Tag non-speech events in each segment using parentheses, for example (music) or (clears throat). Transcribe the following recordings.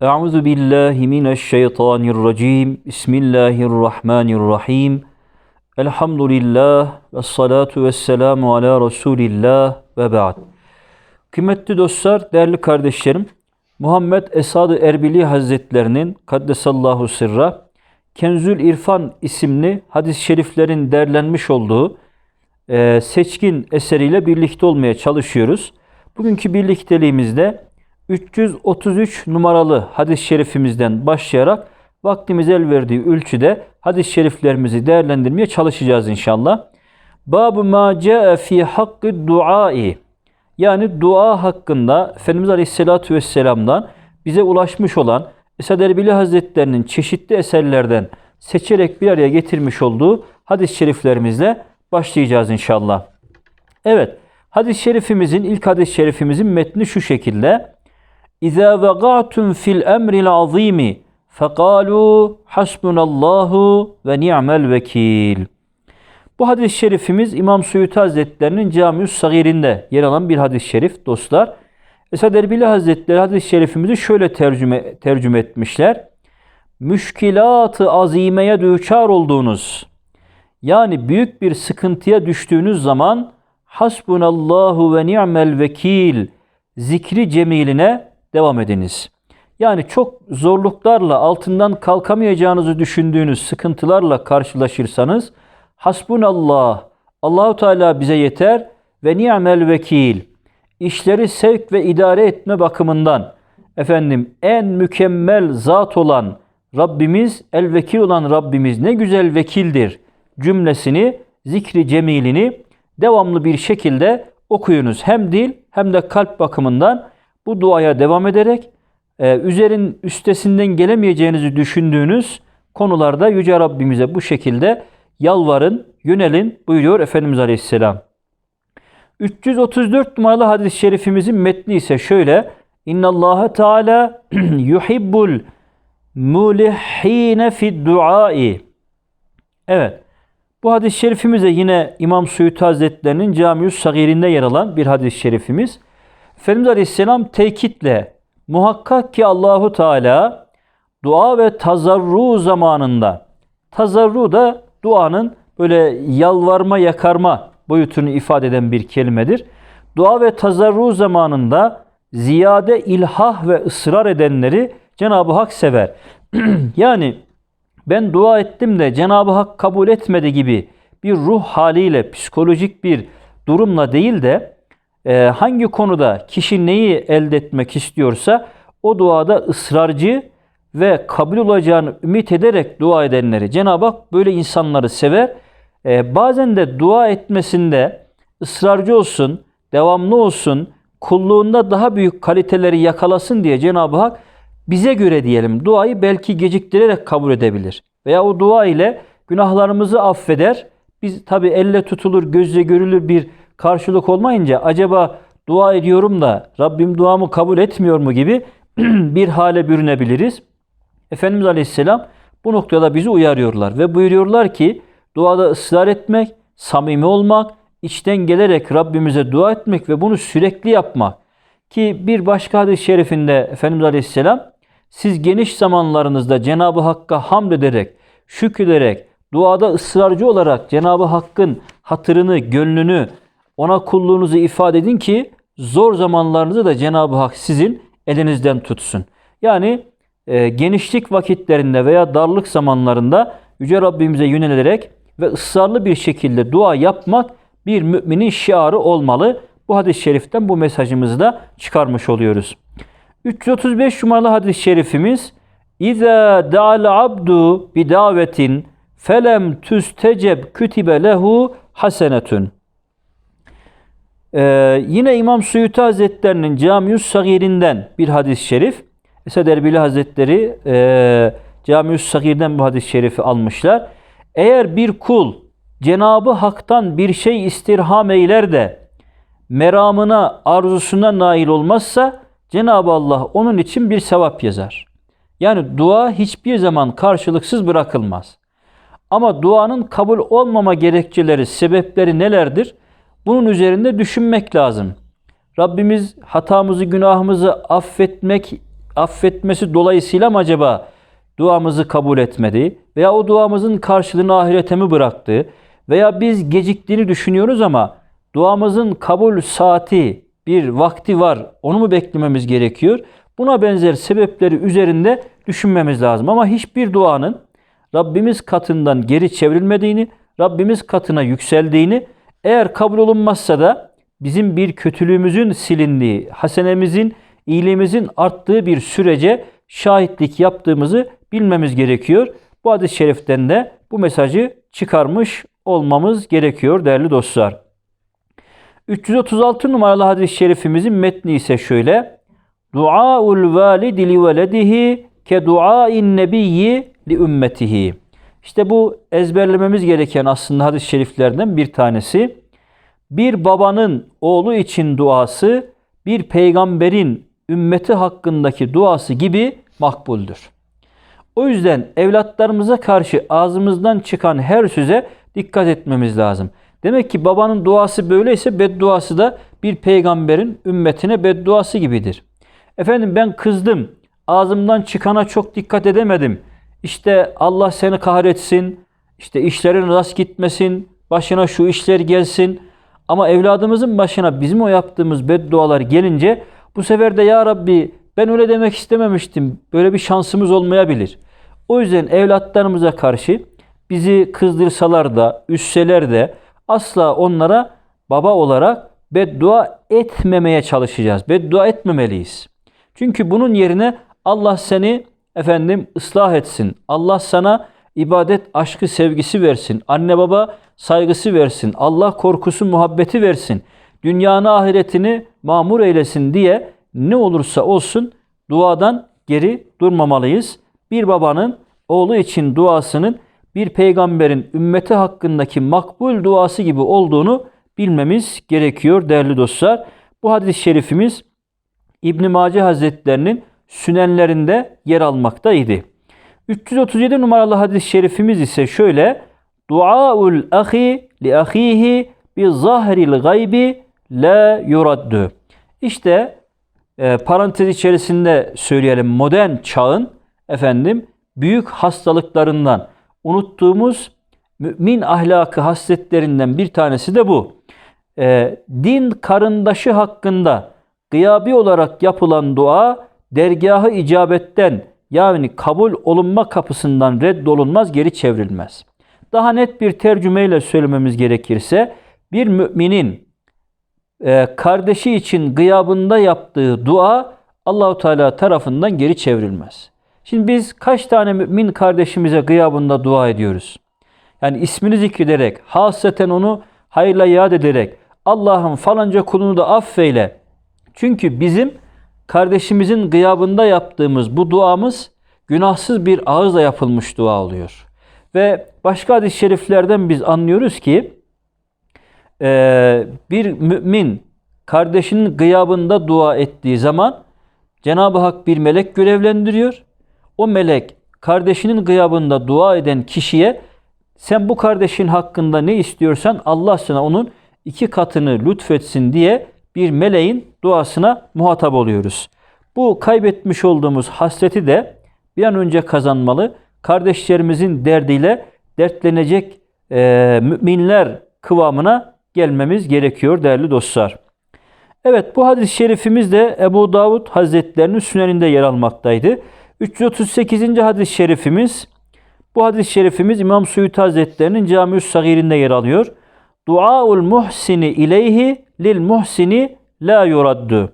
Euzu billahi mineşşeytanirracim. Bismillahirrahmanirrahim. Elhamdülillah ve salatu ve selamu ala Resulillah ve ba'd. Kıymetli dostlar, değerli kardeşlerim, Muhammed Esad-ı Erbili Hazretlerinin Kaddesallahu Sırra, Kenzül İrfan isimli hadis-i şeriflerin derlenmiş olduğu e, seçkin eseriyle birlikte olmaya çalışıyoruz. Bugünkü birlikteliğimizde 333 numaralı hadis-i şerifimizden başlayarak vaktimiz el verdiği ölçüde hadis-i şeriflerimizi değerlendirmeye çalışacağız inşallah. Babu ma ca'e fi hakkı duai yani dua hakkında Efendimiz Aleyhisselatü Vesselam'dan bize ulaşmış olan Esad Erbili Hazretlerinin çeşitli eserlerden seçerek bir araya getirmiş olduğu hadis-i şeriflerimizle başlayacağız inşallah. Evet, hadis-i şerifimizin, ilk hadis-i şerifimizin metni şu şekilde. İza vega'tum fil emril azimi fekalu hasbunallahu ve ni'mel vekil. Bu hadis-i şerifimiz İmam Suyuti Hazretlerinin Camius Sagir'inde yer alan bir hadis-i şerif dostlar. Esad Erbili Hazretleri hadis-i şerifimizi şöyle tercüme, tercüme etmişler. Müşkilat-ı azimeye düçar olduğunuz, yani büyük bir sıkıntıya düştüğünüz zaman hasbunallahu ve ni'mel vekil zikri cemiline devam ediniz. Yani çok zorluklarla altından kalkamayacağınızı düşündüğünüz sıkıntılarla karşılaşırsanız hasbunallah Allahu Teala bize yeter ve ni'mel vekil işleri sevk ve idare etme bakımından efendim en mükemmel zat olan Rabbimiz, el vekil olan Rabbimiz ne güzel vekildir cümlesini, zikri cemilini devamlı bir şekilde okuyunuz. Hem dil hem de kalp bakımından bu duaya devam ederek e, üzerin üstesinden gelemeyeceğinizi düşündüğünüz konularda Yüce Rabbimize bu şekilde yalvarın, yönelin buyuruyor Efendimiz Aleyhisselam. 334 numaralı hadis-i şerifimizin metni ise şöyle. İnna Allah Teala (clears throat) yuhibbul mulihine fi duai. Evet. Bu hadis-i şerifimiz de yine İmam Suyuti Hazretlerinin Camius Sagir'inde yer alan bir hadis-i şerifimiz. Efendimiz Aleyhisselam tekitle muhakkak ki Allahu Teala dua ve tazarru zamanında tazarru da duanın böyle yalvarma yakarma boyutunu ifade eden bir kelimedir. Dua ve tazarru zamanında ziyade ilhah ve ısrar edenleri Cenab-ı Hak sever. (clears throat) yani ben dua ettim de Cenab-ı Hak kabul etmedi gibi bir ruh haliyle, psikolojik bir durumla değil de hangi konuda kişi neyi elde etmek istiyorsa o duada ısrarcı ve kabul olacağını ümit ederek dua edenleri Cenab-ı Hak böyle insanları sever. E, bazen de dua etmesinde ısrarcı olsun, devamlı olsun, kulluğunda daha büyük kaliteleri yakalasın diye Cenab-ı Hak bize göre diyelim duayı belki geciktirerek kabul edebilir. Veya o dua ile günahlarımızı affeder. Biz tabi elle tutulur, gözle görülür bir karşılık olmayınca acaba dua ediyorum da Rabbim duamı kabul etmiyor mu gibi (clears throat) bir hale bürünebiliriz. Efendimiz Aleyhisselam bu noktada bizi uyarıyorlar ve buyuruyorlar ki duada ısrar etmek, samimi olmak, içten gelerek Rabbimize dua etmek ve bunu sürekli yapmak. Ki bir başka hadis-i şerifinde Efendimiz Aleyhisselam siz geniş zamanlarınızda Cenab-ı Hakk'a hamd ederek, şükrederek, duada ısrarcı olarak Cenab-ı Hakk'ın hatırını, gönlünü, ona kulluğunuzu ifade edin ki zor zamanlarınızı da Cenab-ı Hak sizin elinizden tutsun. Yani e, genişlik vakitlerinde veya darlık zamanlarında Yüce Rabbimize yönelerek ve ısrarlı bir şekilde dua yapmak bir müminin şiarı olmalı. Bu hadis-i şeriften bu mesajımızı da çıkarmış oluyoruz. 335 numaralı hadis-i şerifimiz İza da'al abdu bi davetin felem tüsteceb kütibe lehu hasenetun. Ee, yine İmam Suyuti Hazretlerinin Camius Sagir'inden bir hadis-i şerif. Esed Erbili Hazretleri e, Camius Sagir'den bu hadis-i şerifi almışlar. Eğer bir kul Cenabı Hak'tan bir şey istirham eyler de meramına, arzusuna nail olmazsa Cenab-ı Allah onun için bir sevap yazar. Yani dua hiçbir zaman karşılıksız bırakılmaz. Ama duanın kabul olmama gerekçeleri, sebepleri nelerdir? Bunun üzerinde düşünmek lazım. Rabbimiz hatamızı, günahımızı affetmek affetmesi dolayısıyla mı acaba duamızı kabul etmedi? Veya o duamızın karşılığını ahirete mi bıraktı? Veya biz geciktiğini düşünüyoruz ama duamızın kabul saati, bir vakti var. Onu mu beklememiz gerekiyor? Buna benzer sebepleri üzerinde düşünmemiz lazım. Ama hiçbir duanın Rabbimiz katından geri çevrilmediğini, Rabbimiz katına yükseldiğini, eğer kabul olunmazsa da bizim bir kötülüğümüzün silindiği, hasenemizin, iyiliğimizin arttığı bir sürece şahitlik yaptığımızı bilmemiz gerekiyor. Bu hadis-i şeriften de bu mesajı çıkarmış olmamız gerekiyor değerli dostlar. 336 numaralı hadis-i şerifimizin metni ise şöyle. Duaul validi li veledihi ke duain nebiyyi li ümmetihi. İşte bu ezberlememiz gereken aslında hadis-i şeriflerden bir tanesi. Bir babanın oğlu için duası bir peygamberin ümmeti hakkındaki duası gibi makbuldür. O yüzden evlatlarımıza karşı ağzımızdan çıkan her söze dikkat etmemiz lazım. Demek ki babanın duası böyleyse bedduası da bir peygamberin ümmetine bedduası gibidir. Efendim ben kızdım. Ağzımdan çıkana çok dikkat edemedim. İşte Allah seni kahretsin. İşte işlerin rast gitmesin. Başına şu işler gelsin. Ama evladımızın başına bizim o yaptığımız beddualar gelince bu sefer de ya Rabbi ben öyle demek istememiştim. Böyle bir şansımız olmayabilir. O yüzden evlatlarımıza karşı bizi kızdırsalar da, üsseler de asla onlara baba olarak beddua etmemeye çalışacağız. Beddua etmemeliyiz. Çünkü bunun yerine Allah seni efendim ıslah etsin. Allah sana ibadet aşkı sevgisi versin. Anne baba saygısı versin. Allah korkusu muhabbeti versin. Dünyanı ahiretini mamur eylesin diye ne olursa olsun duadan geri durmamalıyız. Bir babanın oğlu için duasının bir peygamberin ümmeti hakkındaki makbul duası gibi olduğunu bilmemiz gerekiyor değerli dostlar. Bu hadis-i şerifimiz İbn Mace Hazretlerinin sünenlerinde yer almaktaydı. 337 numaralı hadis-i şerifimiz ise şöyle. Duaul ahi li ahihi bi zahril gaybi la yuraddu. İşte e, parantez içerisinde söyleyelim modern çağın efendim büyük hastalıklarından unuttuğumuz mümin ahlakı hasletlerinden bir tanesi de bu. E, din karındaşı hakkında gıyabi olarak yapılan dua dergahı icabetten yani kabul olunma kapısından reddolunmaz geri çevrilmez. Daha net bir tercümeyle söylememiz gerekirse bir müminin e, kardeşi için gıyabında yaptığı dua Allahu Teala tarafından geri çevrilmez. Şimdi biz kaç tane mümin kardeşimize gıyabında dua ediyoruz? Yani ismini zikrederek, hasreten onu hayırla yad ederek, Allah'ım falanca kulunu da affeyle. Çünkü bizim kardeşimizin gıyabında yaptığımız bu duamız günahsız bir ağızla yapılmış dua oluyor. Ve başka hadis-i şeriflerden biz anlıyoruz ki bir mümin kardeşinin gıyabında dua ettiği zaman Cenab-ı Hak bir melek görevlendiriyor. O melek kardeşinin gıyabında dua eden kişiye sen bu kardeşin hakkında ne istiyorsan Allah sana onun iki katını lütfetsin diye bir meleğin duasına muhatap oluyoruz. Bu kaybetmiş olduğumuz hasreti de bir an önce kazanmalı. Kardeşlerimizin derdiyle dertlenecek e, müminler kıvamına gelmemiz gerekiyor değerli dostlar. Evet bu hadis-i şerifimiz de Ebu Davud Hazretlerinin süneninde yer almaktaydı. 338. hadis-i şerifimiz bu hadis-i şerifimiz İmam Suyuti Hazretlerinin Cami-ü Sagir'inde yer alıyor. Duaul muhsini ileyhi lil muhsini la yuraddu.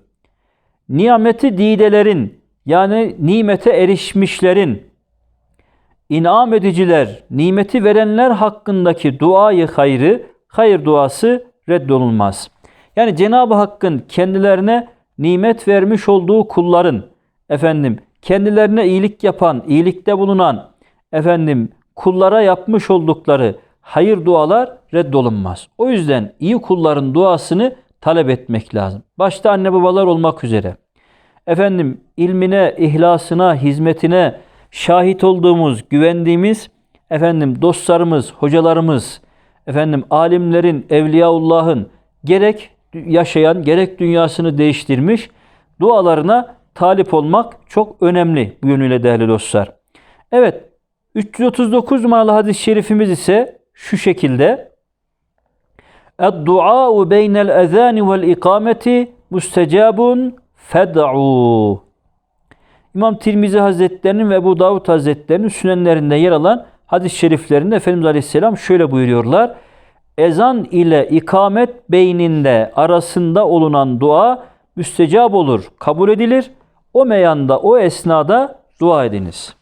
Nimeti didelerin yani nimete erişmişlerin inam ediciler, nimeti verenler hakkındaki duayı hayrı, hayır duası reddolunmaz. Yani Cenab-ı Hakk'ın kendilerine nimet vermiş olduğu kulların efendim kendilerine iyilik yapan, iyilikte bulunan efendim kullara yapmış oldukları hayır dualar reddolunmaz. O yüzden iyi kulların duasını talep etmek lazım. Başta anne babalar olmak üzere. Efendim ilmine, ihlasına, hizmetine şahit olduğumuz, güvendiğimiz efendim dostlarımız, hocalarımız, efendim alimlerin, evliyaullah'ın gerek yaşayan gerek dünyasını değiştirmiş dualarına talip olmak çok önemli bu yönüyle değerli dostlar. Evet 339 numaralı hadis-i şerifimiz ise şu şekilde. Ed-dua'u beynel ezani vel ikameti müstecabun fed'u. İmam Tirmizi Hazretlerinin ve Ebu Davud Hazretlerinin sünenlerinde yer alan hadis-i şeriflerinde Efendimiz Aleyhisselam şöyle buyuruyorlar. Ezan ile ikamet beyninde arasında olunan dua müstecab olur, kabul edilir. O meyanda, o esnada dua ediniz.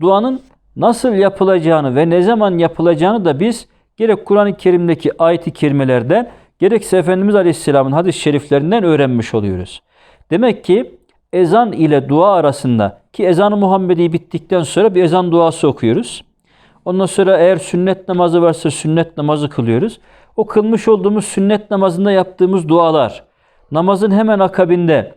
Duanın nasıl yapılacağını ve ne zaman yapılacağını da biz gerek Kur'an-ı Kerim'deki ayet-i kerimelerden gerekse Efendimiz Aleyhisselam'ın hadis-i şeriflerinden öğrenmiş oluyoruz. Demek ki ezan ile dua arasında ki ezan-ı Muhammedi bittikten sonra bir ezan duası okuyoruz. Ondan sonra eğer sünnet namazı varsa sünnet namazı kılıyoruz. O kılmış olduğumuz sünnet namazında yaptığımız dualar, namazın hemen akabinde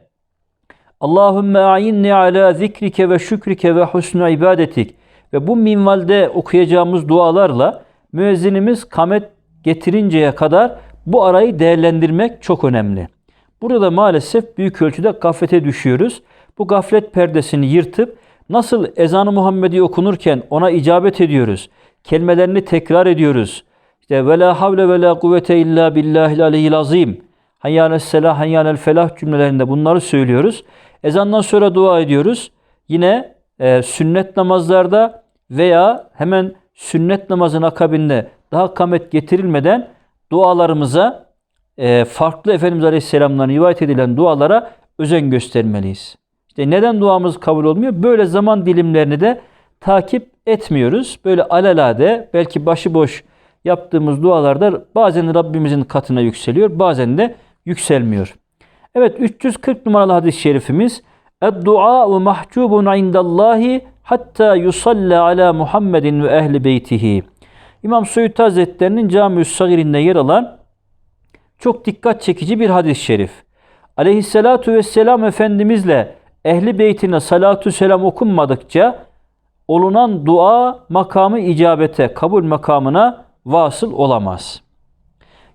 Allahümme a'inni ala zikrike ve şükrike ve husnu ibadetik ve bu minvalde okuyacağımız dualarla müezzinimiz kamet getirinceye kadar bu arayı değerlendirmek çok önemli. Burada maalesef büyük ölçüde gaflete düşüyoruz. Bu gaflet perdesini yırtıp nasıl ezan-ı Muhammedi okunurken ona icabet ediyoruz. Kelimelerini tekrar ediyoruz. İşte ve la havle ve la kuvvete illa billahil aliyyil azim. Hayyanel selah, hayyanel felah cümlelerinde bunları söylüyoruz. Ezandan sonra dua ediyoruz. Yine e, sünnet namazlarda veya hemen sünnet namazın akabinde daha kamet getirilmeden dualarımıza e, farklı Efendimiz Aleyhisselam'dan rivayet edilen dualara özen göstermeliyiz. İşte neden duamız kabul olmuyor? Böyle zaman dilimlerini de takip etmiyoruz. Böyle alelade belki başıboş yaptığımız dualarda bazen Rabbimizin katına yükseliyor, bazen de yükselmiyor. Evet 340 numaralı hadis-i şerifimiz Ed-du'a mahcubun indallahi hatta yusalla ala Muhammedin ve ehli beytihi. İmam Suyuti Hazretlerinin Cami-ü Sagir'inde yer alan çok dikkat çekici bir hadis-i şerif. Aleyhissalatu vesselam Efendimizle ehli beytine salatu selam okunmadıkça olunan dua makamı icabete, kabul makamına vasıl olamaz.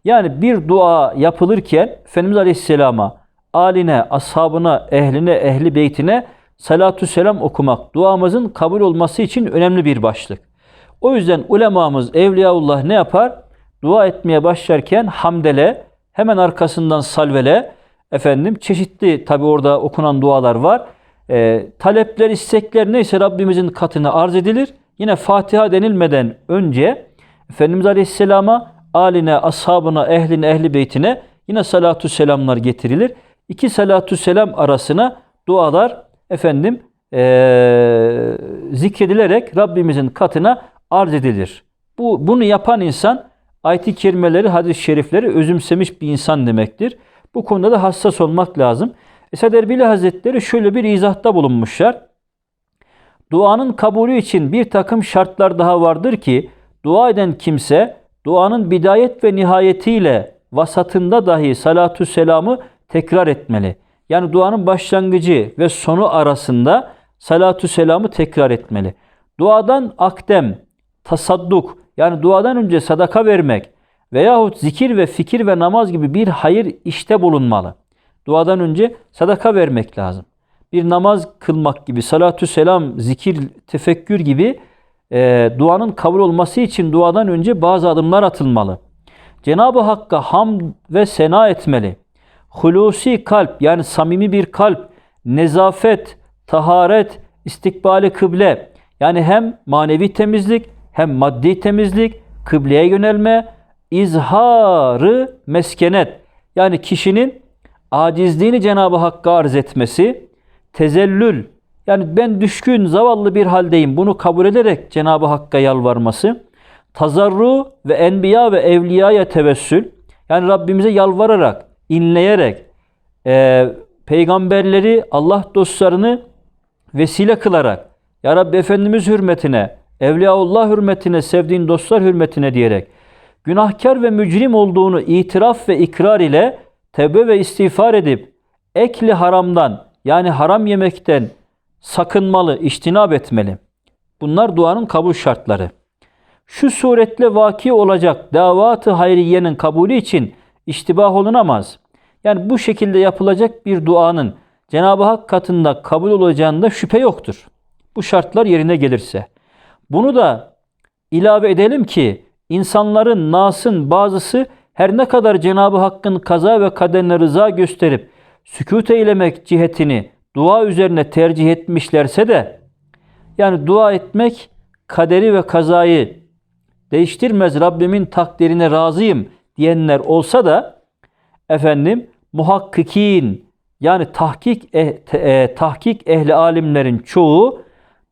Yani bir dua yapılırken Efendimiz Aleyhisselam'a, aline, ashabına, ehline, ehli beytine salatu selam okumak duamızın kabul olması için önemli bir başlık. O yüzden ulemamız, evliyaullah ne yapar? Dua etmeye başlarken hamdele, hemen arkasından salvele, efendim çeşitli tabi orada okunan dualar var. E, talepler, istekler neyse Rabbimizin katına arz edilir. Yine Fatiha denilmeden önce Efendimiz Aleyhisselam'a, aline, ashabına, ehline, ehli beytine yine salatu selamlar getirilir. İki salatu selam arasına dualar efendim e, zikredilerek Rabbimizin katına arz edilir. Bu bunu yapan insan ayet-i kerimeleri, hadis-i şerifleri özümsemiş bir insan demektir. Bu konuda da hassas olmak lazım. Esad Erbili Hazretleri şöyle bir izahta bulunmuşlar. Duanın kabulü için bir takım şartlar daha vardır ki dua eden kimse duanın bidayet ve nihayetiyle vasatında dahi salatu selamı tekrar etmeli. Yani duanın başlangıcı ve sonu arasında salatu selamı tekrar etmeli. Duadan akdem, tasadduk yani duadan önce sadaka vermek veyahut zikir ve fikir ve namaz gibi bir hayır işte bulunmalı. Duadan önce sadaka vermek lazım. Bir namaz kılmak gibi, salatü selam, zikir, tefekkür gibi e, duanın kabul olması için duadan önce bazı adımlar atılmalı. Cenab-ı Hakk'a ham ve sena etmeli. Hulusi kalp yani samimi bir kalp, nezafet, taharet, istikbali kıble. Yani hem manevi temizlik hem maddi temizlik, kıbleye yönelme, izharı meskenet. Yani kişinin acizliğini Cenab-ı Hakk'a arz etmesi, tezellül. Yani ben düşkün, zavallı bir haldeyim bunu kabul ederek Cenab-ı Hakk'a yalvarması, tazarru ve enbiya ve evliyaya tevessül. Yani Rabbimize yalvararak, inleyerek e, peygamberleri, Allah dostlarını vesile kılarak Ya Rabbi Efendimiz hürmetine, Evliyaullah hürmetine, sevdiğin dostlar hürmetine diyerek günahkar ve mücrim olduğunu itiraf ve ikrar ile tevbe ve istiğfar edip ekli haramdan yani haram yemekten sakınmalı, iştinab etmeli. Bunlar duanın kabul şartları. Şu suretle vaki olacak davat-ı hayriyenin kabulü için iştibah olunamaz. Yani bu şekilde yapılacak bir duanın Cenab-ı Hak katında kabul olacağında şüphe yoktur. Bu şartlar yerine gelirse. Bunu da ilave edelim ki insanların nasın bazısı her ne kadar Cenab-ı Hakk'ın kaza ve kaderine rıza gösterip sükut eylemek cihetini dua üzerine tercih etmişlerse de yani dua etmek kaderi ve kazayı değiştirmez Rabbimin takdirine razıyım diyenler olsa da efendim muhakkikin yani tahkik eh, eh, tahkik ehli alimlerin çoğu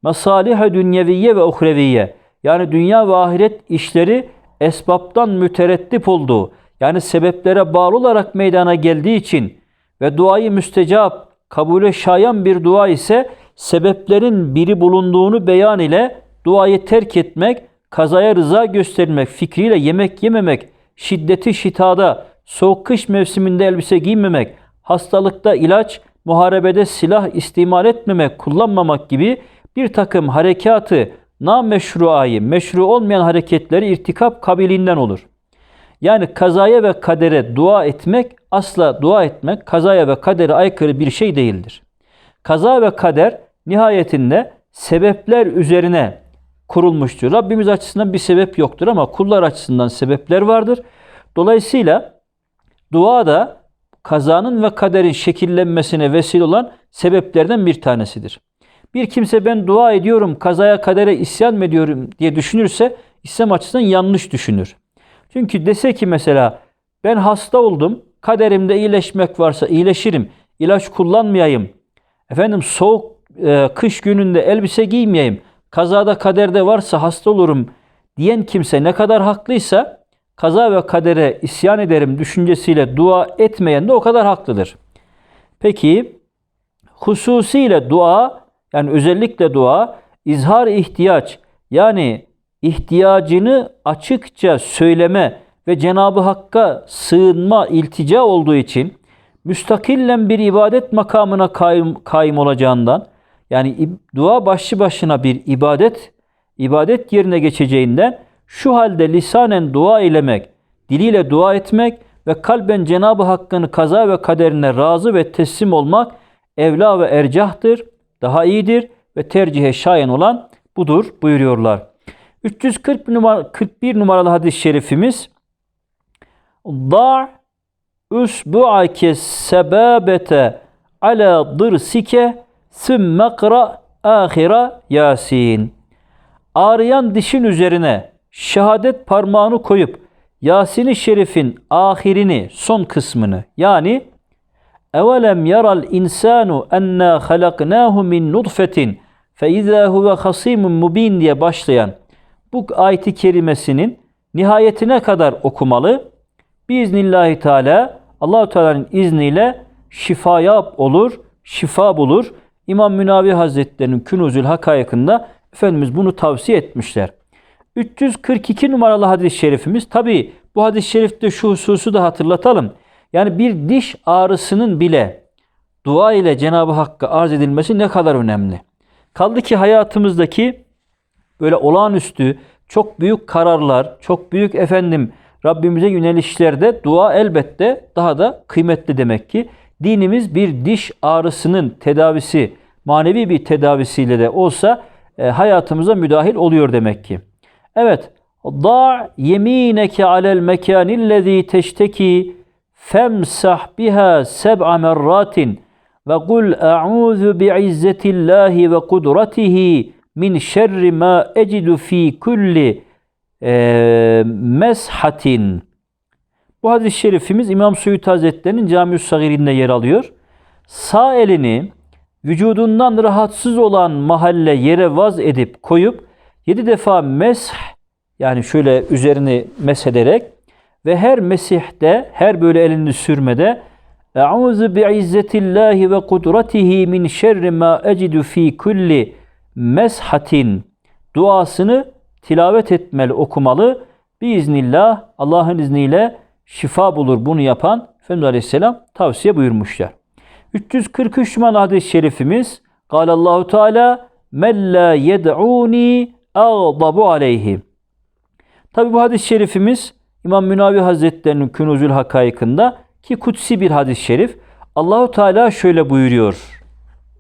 masalih dünyeviye ve uhreviye yani dünya ve ahiret işleri esbaptan mütereddip olduğu yani sebeplere bağlı olarak meydana geldiği için ve duayı müstecap kabule şayan bir dua ise sebeplerin biri bulunduğunu beyan ile duayı terk etmek, kazaya rıza göstermek, fikriyle yemek yememek, şiddeti şitada, soğuk kış mevsiminde elbise giymemek, hastalıkta ilaç, muharebede silah istimal etmemek, kullanmamak gibi bir takım harekatı nameşruayı, meşru olmayan hareketleri irtikap kabiliğinden olur. Yani kazaya ve kadere dua etmek asla dua etmek kazaya ve kadere aykırı bir şey değildir. Kaza ve kader nihayetinde sebepler üzerine kurulmuştur. Rabbimiz açısından bir sebep yoktur ama kullar açısından sebepler vardır. Dolayısıyla dua da kazanın ve kaderin şekillenmesine vesile olan sebeplerden bir tanesidir. Bir kimse ben dua ediyorum, kazaya kadere isyan mı ediyorum diye düşünürse İslam açısından yanlış düşünür. Çünkü dese ki mesela ben hasta oldum, kaderimde iyileşmek varsa iyileşirim, ilaç kullanmayayım, efendim soğuk e, kış gününde elbise giymeyeyim, kazada kaderde varsa hasta olurum diyen kimse ne kadar haklıysa kaza ve kadere isyan ederim düşüncesiyle dua etmeyen de o kadar haklıdır. Peki hususiyle dua yani özellikle dua izhar ihtiyaç yani ihtiyacını açıkça söyleme ve Cenab-ı Hakk'a sığınma, iltica olduğu için müstakillen bir ibadet makamına kaim, kaim olacağından yani dua başlı başına bir ibadet, ibadet yerine geçeceğinden şu halde lisanen dua eylemek, diliyle dua etmek ve kalben Cenab-ı Hakk'ın kaza ve kaderine razı ve teslim olmak evla ve ercahtır, daha iyidir ve tercihe şayan olan budur buyuruyorlar. 340 numara, 41 numaralı hadis-i şerifimiz Da' usbu'ake sebabete ala dırsike sümme kra ahira yasin. Ağrıyan dişin üzerine şehadet parmağını koyup Yasin-i Şerif'in ahirini, son kısmını yani Evelem yaral insanu enna halaknahu min nutfetin fe izâ huve hasimun mubin diye başlayan bu ayeti kerimesinin nihayetine kadar okumalı. Biiznillahü Teala Allahu Teala'nın izniyle şifaya olur, şifa bulur. İmam Münavi Hazretleri'nin Künuzül Hakayık'ında Efendimiz bunu tavsiye etmişler. 342 numaralı hadis-i şerifimiz. Tabi bu hadis-i şerifte şu hususu da hatırlatalım. Yani bir diş ağrısının bile dua ile Cenab-ı Hakk'a arz edilmesi ne kadar önemli. Kaldı ki hayatımızdaki böyle olağanüstü çok büyük kararlar, çok büyük efendim Rabbimize yönelişlerde dua elbette daha da kıymetli demek ki. Dinimiz bir diş ağrısının tedavisi, manevi bir tedavisiyle de olsa e, hayatımıza müdahil oluyor demek ki. Evet. Da yemineke alel mekanillezî teşteki femsah biha seb'a merratin ve kul a'udhu bi'izzetillahi ve kudretihi min şerri ma ecidu fi kulli e, meshatin. Bu hadis-i şerifimiz İmam Suyut Hazretleri'nin Cami-ü Sagir'inde yer alıyor. Sağ elini vücudundan rahatsız olan mahalle yere vaz edip koyup yedi defa mesh yani şöyle üzerini meshederek ve her mesihte her böyle elini sürmede Euzu bi'izzetillahi ve kudretihi min şerri ma ecidu fi kulli meshatin duasını tilavet etmeli, okumalı. Biiznillah Allah'ın izniyle şifa bulur bunu yapan Efendimiz Aleyhisselam tavsiye buyurmuşlar. 343 numaralı hadis-i şerifimiz Allahu Teala men la yed'uni ağdabu aleyhi. Tabi bu hadis-i şerifimiz İmam Münavi Hazretlerinin Künuzül Hakayıkında ki kutsi bir hadis-i şerif Allahu Teala şöyle buyuruyor.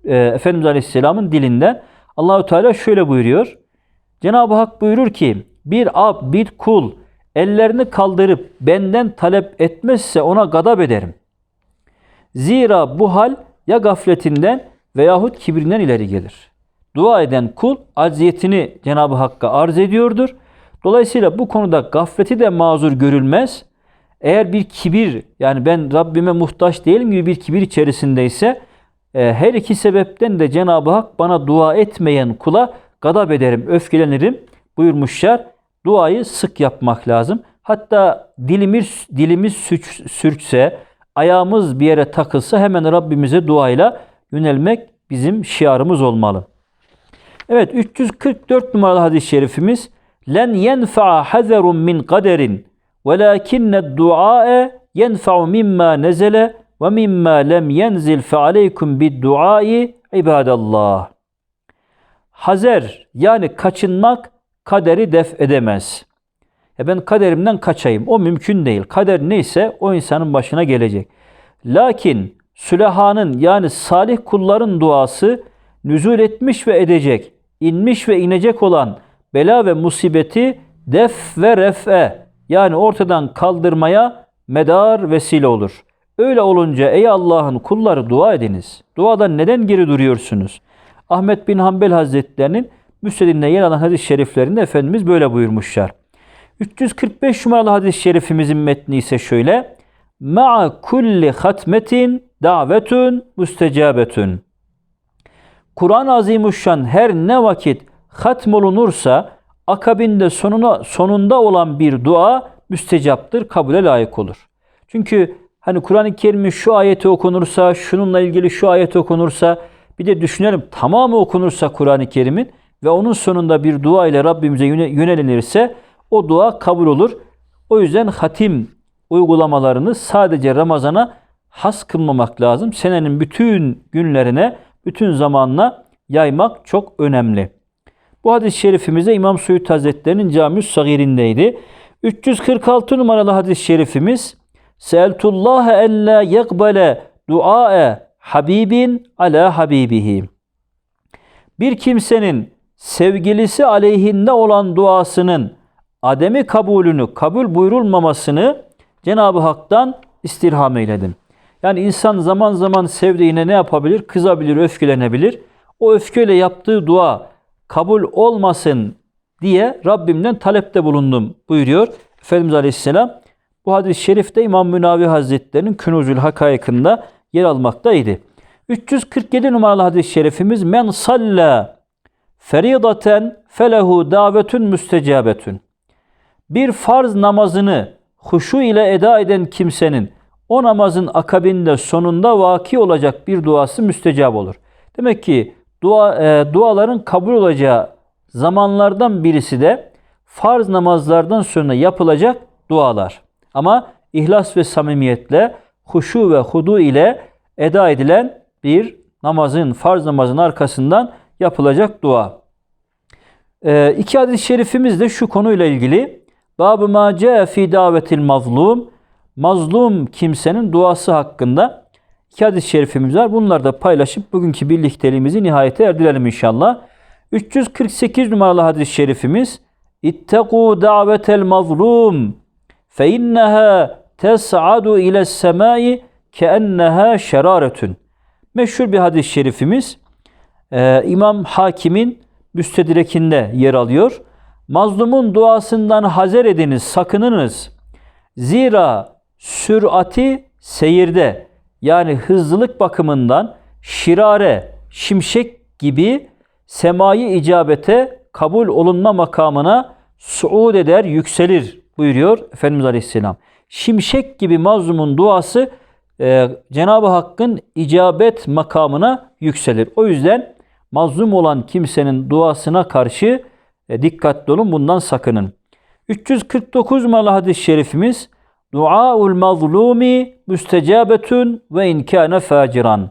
Ee, Efendimiz Aleyhisselam'ın dilinden Allahu Teala şöyle buyuruyor. Cenab-ı Hak buyurur ki bir ab, bir kul ellerini kaldırıp benden talep etmezse ona gadap ederim. Zira bu hal ya gafletinden veyahut kibrinden ileri gelir. Dua eden kul acziyetini Cenab-ı Hakk'a arz ediyordur. Dolayısıyla bu konuda gafleti de mazur görülmez. Eğer bir kibir yani ben Rabbime muhtaç değilim gibi bir kibir içerisindeyse e, her iki sebepten de Cenab-ı Hak bana dua etmeyen kula gadap ederim, öfkelenirim buyurmuşlar. Duayı sık yapmak lazım. Hatta dilimiz dilimiz süç, sürçse, ayağımız bir yere takılsa hemen Rabbimize duayla yönelmek bizim şiarımız olmalı. Evet 344 numaralı hadis-i şerifimiz len yenfa'a hazerun min kaderin velakinne dua'e yenfa'u mimma nezele ve mimma lem yenzil fe aleykum bid duai ibadallah. Hazer yani kaçınmak kaderi def edemez. Ya ben kaderimden kaçayım. O mümkün değil. Kader neyse o insanın başına gelecek. Lakin sülehanın yani salih kulların duası nüzul etmiş ve edecek, inmiş ve inecek olan bela ve musibeti def ve ref'e yani ortadan kaldırmaya medar vesile olur. Öyle olunca ey Allah'ın kulları dua ediniz. Duadan neden geri duruyorsunuz? Ahmet bin Hanbel Hazretlerinin Müsned'inde yer alan hadis-i şeriflerinde Efendimiz böyle buyurmuşlar. 345 numaralı hadis-i şerifimizin metni ise şöyle. Ma'a kulli hatmetin davetun müstecabetun. Kur'an-ı Azimuşşan her ne vakit hatmolunursa akabinde sonuna, sonunda olan bir dua müstecaptır, kabule layık olur. Çünkü hani Kur'an-ı Kerim'in şu ayeti okunursa, şununla ilgili şu ayet okunursa, bir de düşünelim tamamı okunursa Kur'an-ı Kerim'in ve onun sonunda bir dua ile Rabbimize yönelinirse o dua kabul olur. O yüzden hatim uygulamalarını sadece Ramazan'a has kılmamak lazım. Senenin bütün günlerine, bütün zamanına yaymak çok önemli. Bu hadis-i şerifimizde İmam Suyut Hazretleri'nin Cami-ü Sagir'indeydi. 346 numaralı hadis-i şerifimiz Seltullaha en la yekbele duae habibin ala habibihi. Bir kimsenin sevgilisi aleyhinde olan duasının ademi kabulünü, kabul buyurulmamasını Cenab-ı Hak'tan istirham eyledim. Yani insan zaman zaman sevdiğine ne yapabilir? Kızabilir, öfkelenebilir. O öfkeyle yaptığı dua kabul olmasın diye Rabbimden talepte bulundum buyuruyor Efendimiz Aleyhisselam. Bu hadis-i şerifte İmam Münavi Hazretleri'nin Künuzül Hakayık'ında yer almaktaydı. 347 numaralı hadis-i şerifimiz men salla feridaten felehu davetun müstecabetun. Bir farz namazını huşu ile eda eden kimsenin o namazın akabinde sonunda vaki olacak bir duası müstecab olur. Demek ki dua e, duaların kabul olacağı zamanlardan birisi de farz namazlardan sonra yapılacak dualar. Ama ihlas ve samimiyetle, huşu ve hudu ile eda edilen bir namazın, farz namazın arkasından yapılacak dua. Ee, iki hadis-i şerifimiz de şu konuyla ilgili. Bab-ı ma fi davetil mazlum. Mazlum kimsenin duası hakkında iki hadis-i şerifimiz var. Bunları da paylaşıp bugünkü birlikteliğimizi nihayete erdirelim inşallah. 348 numaralı hadis-i şerifimiz İttegû davetel mazlum fe inneha tes'adu ile semai keenneha şeraretun. Meşhur bir hadis-i şerifimiz e, İmam Hakim'in müstedrekinde yer alıyor. Mazlumun duasından hazer ediniz, sakınınız. Zira sürati seyirde yani hızlılık bakımından şirare, şimşek gibi semayı icabete kabul olunma makamına suud eder, yükselir buyuruyor Efendimiz Aleyhisselam. Şimşek gibi mazlumun duası e, Cenab-ı Hakk'ın icabet makamına yükselir. O yüzden mazlum olan kimsenin duasına karşı e, dikkatli olun bundan sakının. 349 numaralı hadis-i şerifimiz Duaul mazlumi müstecabetun ve inkâne faciran.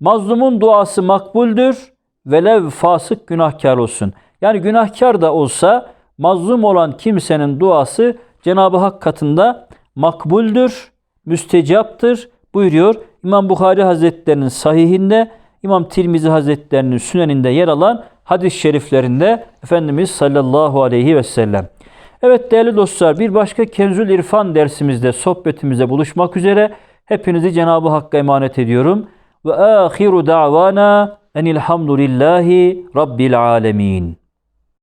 Mazlumun duası makbuldür velev fasık günahkar olsun. Yani günahkar da olsa mazlum olan kimsenin duası Cenab-ı Hak katında makbuldür, müstecaptır. buyuruyor. İmam Bukhari Hazretlerinin sahihinde, İmam Tirmizi Hazretlerinin süneninde yer alan hadis-i şeriflerinde Efendimiz sallallahu aleyhi ve sellem. Evet değerli dostlar bir başka Kenzül İrfan dersimizde sohbetimize buluşmak üzere hepinizi Cenab-ı Hakk'a emanet ediyorum. Ve ahiru da'vana enilhamdülillahi rabbil alemin.